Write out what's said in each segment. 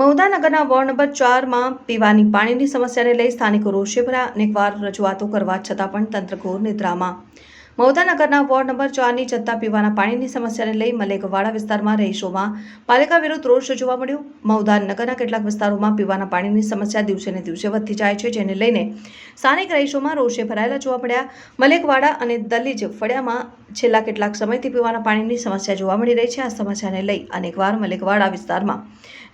મૌદાનગરના ward number ચારમાં પીવાની પાણીની સમસ્યાને લઈ સ્થાનિકો રોષે ભર્યા અનેકવાર રજૂઆતો કરવા છતાં પણ તંત્ર ઘોર નિદ્રામાં. મૌદાનગરના વોર્ડ નંબર ચારની જનતા પીવાના પાણીની સમસ્યાને લઈ મલેકવાડા વિસ્તારમાં રહીશોમાં પાલિકા વિરુદ્ધ રોષ જોવા મળ્યો. મૌદાન નગરના કેટલાક વિસ્તારોમાં પીવાના પાણીની સમસ્યા દિવસે ને દિવસે વધતી જાય છે, જેને લઈને સ્થાનિક રહીશોમાં રોષે ભરાયેલા જોવા મળ્યા. મલેકવાડા અને દલીજ ફળિયામાં છેલ્લા કેટલાક સમયથી પીવાના પાણીની સમસ્યા જોવા મળી રહી છે. આ સમસ્યાને લઈ અનેકવાર મલેકવાડા વિસ્તારમાં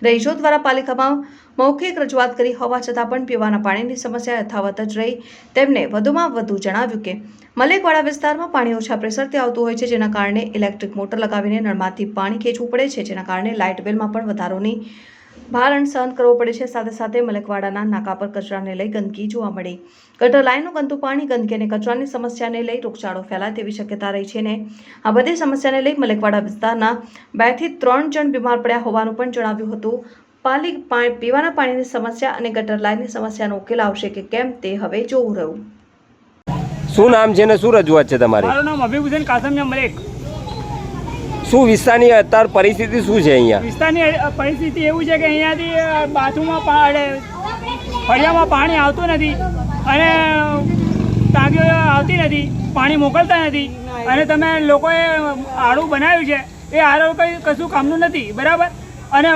રહીશો દ્વારા પાલિકામાં મૌખિક રજૂઆત કરી હોવા છતાં પણ પીવાના પાણીની સમસ્યા યથાવત જ રહી. તેમને વધુમાં વધુ જણાવ્યું કે, મલેકવાડા વિસ્તારમાં પાણી ઓછા પ્રેશરથી આવતું હોય છે, જેના કારણે ઇલેક્ટ્રિક મોટર લગાવીને નળમાંથી પાણી ખેંચવું પડે છે, જેના કારણે લાઇટ બિલમાં પણ વધારોની ભારણ સહન કરવો પડે છે. સાથે સાથે મલેકવાડાના નાકા પર કચરાને લઈ ગંદકી જોવા મળી. ગટર લાઇનનું ગંદુ પાણી ગંદકી અને કચરાની સમસ્યાને લઈ રોગચાળો ફેલાય તેવી શક્યતા રહી છે ને આ બધી સમસ્યાને લઈ મલેકવાડા વિસ્તારના બેથી ત્રણ જણ બીમાર પડ્યા હોવાનું પણ જણાવ્યું હતું. પાલી પાણી પીવાના પાણીની સમસ્યા અને ગટર લાઇનની સમસ્યાનો ઉકેલ આવશે કે કેમ તે હવે જોવું રહ્યું. શું નામ છે ને શું રજૂઆત છે તમારી? મારું નામ અભિભૂષણ કાસમિયા મલેક. શું વિસ્તારની અત્યારે પરિસ્થિતિ શું છે અહીંયા? વિસ્તારની પરિસ્થિતિ એવું છે કે અહીંયાથી બાથરૂમમાં પાડે ફળિયામાં પાણી આવતું નથી અને ટાંકીઓ આવતી નથી પાણી મોકલતા નથી. અને તમે લોકોએ આડું બનાવ્યું છે એ આરો કંઈ કશું કામનું નથી બરાબર? અને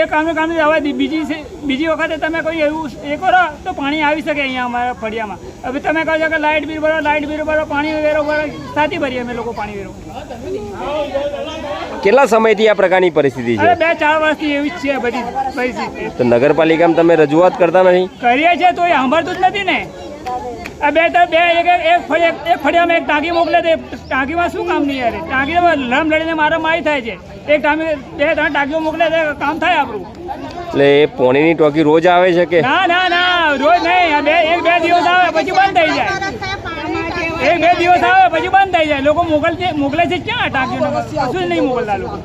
એ કામનું કામ હવે બીજી બીજી વખતે તમે કોઈ એવું એ કરો તો પાણી આવી શકે અહીંયા અમારા ફળિયામાં. હવે તમે કહો છો કે લાઇટ બિલ ભરો લાઇટ બિલ ભરો પાણી વેરો ભરો સાથી ભરીએ અમે લોકો પાણી વેરો. કેટલા સમયથી આ પ્રકારની પરિસ્થિતિ છે? બે ચાર વર્ષથી એવી જ છે બધી પરિસ્થિતિ. તો નગરપાલિકામાં તમે રજૂઆત કરતા નથી? કરીએ છીએ તો એ સાંભળતું જ નથી ને. આ બે ત્રણ બે એક એક ફળિયા એક ફળિયામાં એક ટાંકી મોકલે તો ટાંકીમાં શું કામ નહીં યાર ટાંકીમાં લમ લડીને મારા મારી થાય છે. એક ટામે બે ત્રણ ટાંકીઓ મોકલે તો કામ થાય આપણું. એટલે એ પોણીની ટોકી રોજ આવે છે કે? ના ના ના રોજ નહીં બે એક બે દિવસ આવે પછી બંધ થઈ જાય. એક બે દિવસ આવે પછી બંધ થઈ જાય. લોકો મોકલશે મોકલે છે ક્યાં ટાંકીઓ? કશું નહીં મોકલતા લોકો.